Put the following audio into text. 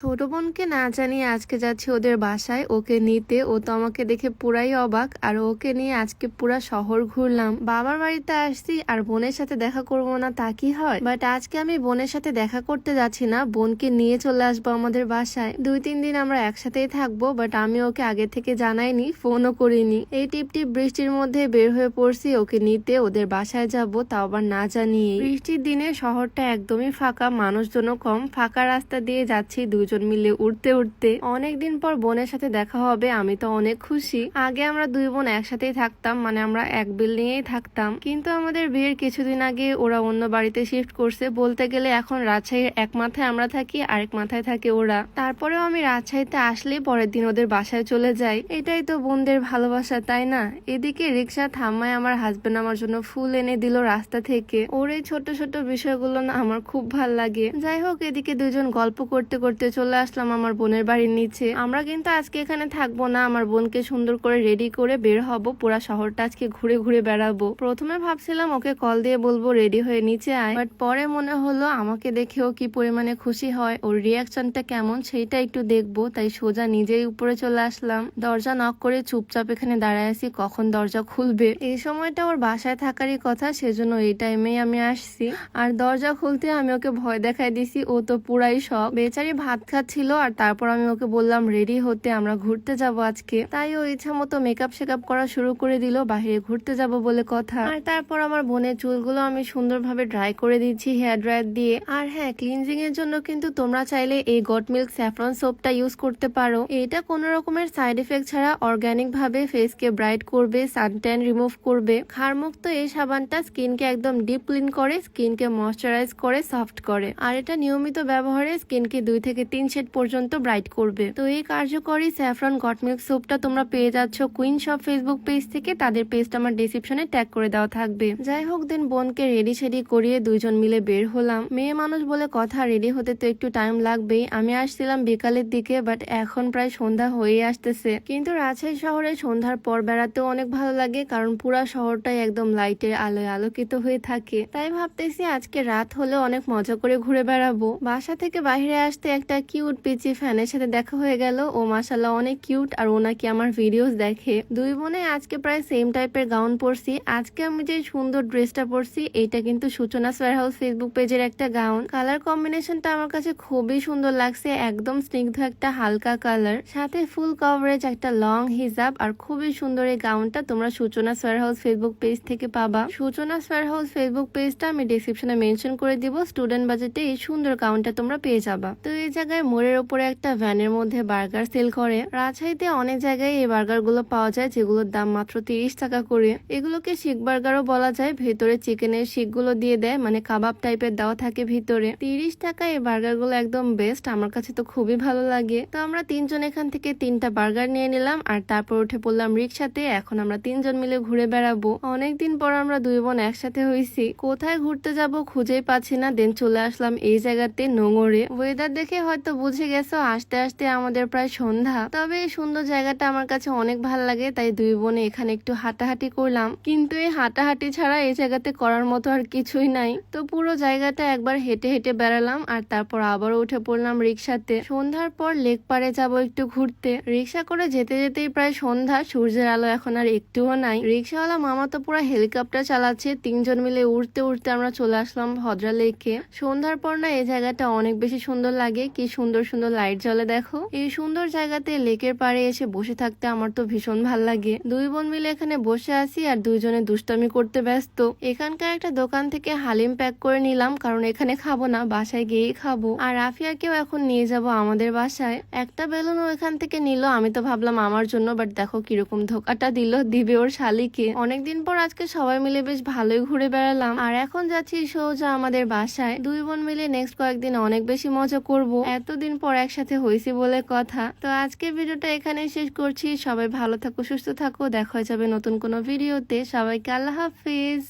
ছোট বোনকে না জানিয়ে আজকে যাচ্ছি ওদের বাসায়। ওকে নিতে। ও তো আমাকে দেখে পুরাই অবাক। আর ওকে নিয়ে আজকে পুরা শহর ঘুরলাম। বাবার বাড়িতে আসছি আর বোনের সাথে দেখা করব না তা কি হয়? বাট আজকে আমি বোনের সাথে দেখা করতে যাচ্ছি না। বোনকে নিয়ে চলে আসব আমাদের বাসায়। দুই, তিন দিন আমরা একসাথেই থাকব বাট আমি ওকে আগে থেকে জানাইনি ফোনও করিনি। এই টিপ টিপ বৃষ্টির মধ্যে বের হয়ে পড়ছি, ওকে নিতে ওদের বাসায় যাব, তাও আবার না জানিয়ে বৃষ্টির দিনে শহরটা একদমই ফাঁকা, মানুষজনও কম। ফাঁকা রাস্তা দিয়ে যাচ্ছি দুজন মিলে উঠতে উঠতে অনেকদিন পর বোনের সাথে দেখা হবে, আমি তো অনেক খুশি। আগে আমরা দুই বোন একসাথেই থাকতাম মানে আমরা এক বিল্ডিং এই থাকতাম। কিন্তু আমাদের বিয়ের কিছুদিন আগে ওরা অন্য বাড়িতে শিফট করছে, বলতে গেলে এখন রাজশাহীর এক মাথায় আমরা থাকি, আরেক মাথায় থাকে ওরা। তারপরেও আমি রাজশাহীতে আসলে পরের দিন ওদের বাসায় চলে যাই। এটাই তো বোনদের ভালোবাসা, তাই না? এদিকে রিক্সা থামায় আমার হাজবেন্ড আমার জন্য ফুল এনে দিল রাস্তা থেকে। ওর এই ছোট ছোট বিষয়গুলো না আমার খুব ভালো লাগে। যাই হোক, এদিকে দুজন গল্প করতে করতে চলে আসলাম আমার বোনের বাড়ির নিচে। আমরা কিন্তু আজকে এখানে থাকব না, আমার বোনকে সুন্দর করে রেডি করে বের হব, পুরা শহরটা আজকে ঘুরে ঘুরে বেড়াবো। প্রথমে ভাবছিলাম ওকে কল দিয়ে বলব রেডি হয়ে নিচে আয়। বাট পরে মনে হলো আমাকে দেখেও কি পরিমাণে খুশি হয়, ওর রিয়াকশনটা কেমন সেইটা একটু দেখব, তাই সোজা নিজেই উপরে চলে আসলাম। দরজা নক করে চুপচাপ এখানে দাঁড়ায় আছি, কখন দরজা খুলবে? এই সময়টা ওর বাসায় থাকারই কথা, সেজন্য এই টাইমেই আমি আসছি। আর দরজা খুলতে আমি ওকে ভয় দেখাই দিছি, ও তো পুরাই সব বেচারি ভাত খাচ্ছিল আর তারপর আমি ওকে বললাম রেডি হতে আমরা ঘুরতে যাব আজকে। তাই ও ইচ্ছা মতো মেকআপ শেকআপ করা শুরু করে দিল, বাহিরে ঘুরতে যাব বলে কথা। আর তারপর আমার বোনের চুলগুলো আমি সুন্দরভাবে ড্রাই করে দিচ্ছি হেয়ার ড্রায়ার দিয়ে। আর হ্যাঁ ক্লিনজিং এর জন্য কিন্তু তোমরা চাইলে এই গট মিল্ক স্যাফরন সোপটা ইউজ করতে পারো। এটা কোনো রকমের সাইড এফেক্ট ছাড়া অর্গানিক ভাবে ফেসকে ব্রাইট করবে সানট্যান রিমুভ করবে। ক্ষারমুক্ত এই সাবানটা স্কিনকে একদম ডিপ ক্লিন করে স্কিনকে ময়শ্চারাইজ করে সফট করে। আর এটা নিয়মিত ব্যবহারে স্কিনকে দুই থেকে তিন শেড পর্যন্ত ব্রাইট করবে। তো এই কার্যকরী স্যাফরন গট মিল্ক সোপটা তোমরা পেয়ে যাচ্ছ কুইন শপ ফেসবুক পেজ থেকে। তাদের পেজটা আমার ডিসক্রিপশনে ট্যাগ করে দেওয়া থাকবে। যাই হোক দিন বোনকে রেডি সেডি করিয়ে দুইজন মিলে বের হলাম। মেয়ে মানুষ বলে কথা রেডি হতে তো একটু টাইম লাগবেই। আমি আসছিলাম বিকালের দিকে বাট এখন প্রায় সন্ধ্যা হয়ে আসতেছে। কিন্তু রাজশাহী শহরে সন্ধ্যার পর বেড়াতেও অনেক ভালো লাগে, কারণ পুরা শহরটাই একদম লাইটের আলোয় আলোকিত হয়ে থাকে। তাই ভাবতেছি আজকে রাত হলে অনেক মজা করে ঘুরে বেড়াবো। বাসা থেকে বাইরে আসতে একটা কিউট পিচি ফ্যানের সাথে দেখা হয়ে গেল। ও মাসাল্লাহ অনেক কিউট আর ও নাকি আমার ভিডিওস দেখে। দুই বোনে আজকে প্রায় সেম টাইপের গাউন পরছি। আজকে আমি যে সুন্দর ড্রেসটা পরছি, এটা কিন্তু সূচনা সোয়ার হাউস ফেসবুক পেজের একটা গাউন কালার কম্বিনেশনটা আমার কাছে খুবই সুন্দর লাগছে, একদম স্নিগ্ধ একটা হালকা কালার সাথে ফুল কভারেজ একটা লং হিজাব আর খুবই সুন্দর এই গাউনটা তোমরা সূচনা সোয়ার হাউস ফেসবুক পেজ থেকে পাবা। সূচনা সোয়ার হাউস ফেসবুক পেজটা আমি ডিসক্রিপশনে মেনশন করে দিব। স্টুডেন্ট বাজেটে এই সুন্দর গাউনটা তোমরা পেয়ে যাবা। তো এই জায়গায় মোড়ের উপরে একটা ভ্যানের মধ্যে বার্গার সেল করে। রাজশাহীতে অনেক জায়গায় এই বার্গারগুলো পাওয়া যায়, যেগুলোর দাম মাত্র তিরিশ টাকা করে। এগুলোকে শিখ বার্গারও বলা যায়, ভেতরে চিকেনের শিখগুলো দিয়ে দেয় মানে কাবাব টাইপের দেওয়া থাকে ভিতরে। তিরিশ টাকা এই বার্গারগুলো একদম বেস্ট আমার কাছে তো খুবই ভালো লাগে। তো আমরা তিনজন এখান থেকে তিনটা বার্গার নিয়ে নিলাম, আর তারপর উঠে পড়লাম রিক্সাতে। এখন আমরা তিনজন মিলে ঘুরে বেড়াবো। অনেকদিন পর আমরা দুই বোন একসাথে হয়েছি। কোথায় ঘুরতে যাব খুঁজেই পাচ্ছি না, দেন চলে আসলাম এই জায়গাতে নোংরে ওয়েদার দেখে হয়তো বুঝে গেছো, আসতে আসতে আমাদের প্রায় সন্ধ্যা। তবে এই সুন্দর জায়গাটা আমার কাছে অনেক ভালো লাগে, তাই দুই বোনে এখানে একটু হাঁটাহাঁটি করলাম। কিন্তু এই হাঁটাহাঁটি ছাড়া এই জায়গাতে করার মতো আর কিছুই নাই। তো পুরো জায়গাটা একবার হেঁটে হেঁটে বেড়ালাম, আর তারপর আবারও উঠে পড়লাম রিক্সাতে। সন্ধ্যার পর লেক পারে যাব একটু ঘুরতে। রিক্সা করে যেতে যেতেই প্রায় সন্ধ্যা, সূর্যের আলো এখন আর একটুও নাই। রিক্সাওয়ালা মামা তো পুরো হেলিকপ্টার চালাচ্ছে, তিনজন মিলে উড়তে উড়তে আমরা চলে আসলাম ভদ্রা লেকে সন্ধ্যার পর না এই জায়গাটা অনেক বেশি সুন্দর লাগে, কি সুন্দর সুন্দর লাইট জ্বলে দেখো। এই সুন্দর জায়গাতে লেকের পাড়ে এসে বসে থাকতে আমার তো ভীষণ ভালো লাগে। দুই বোন মিলে এখানে বসে আছি আর দুইজনে দুষ্টামি করতে ব্যস্ত। এখানকার একটা দোকান থেকে হালিম প্যাক করে নিলাম, কারণ এখানে খাব না, বাসায় গিয়েই খাব। আর রাফিয়াকেও এখন নিয়ে যাব আমাদের বাসায়। একটা বেলুনও এখান থেকে নিল, আমি তো ভাবলাম আমার জন্য বাট দেখো কীরকম ধোকাটা দিল, দিবে ওর শালিকে। অনেকদিন পর আজকে সবাই মিলে বেশ ভালোই ঘুরে বেড়ালাম। আর এখন যাচ্ছি সোজা আমাদের বাসায়। দুই বোন মিলে নেক্সট কয়েকদিন অনেক বেশি মজা করব। এতদিন পর একসাথে হয়েছি বলে কথা। তো আজকের ভিডিওটা এখানে শেষ করছি। সবাই ভালো থাকো, সুস্থ থাকো। দেখা যাবে নতুন কোনো ভিডিওতে। সবাইকে আল্লাহ হাফিজ।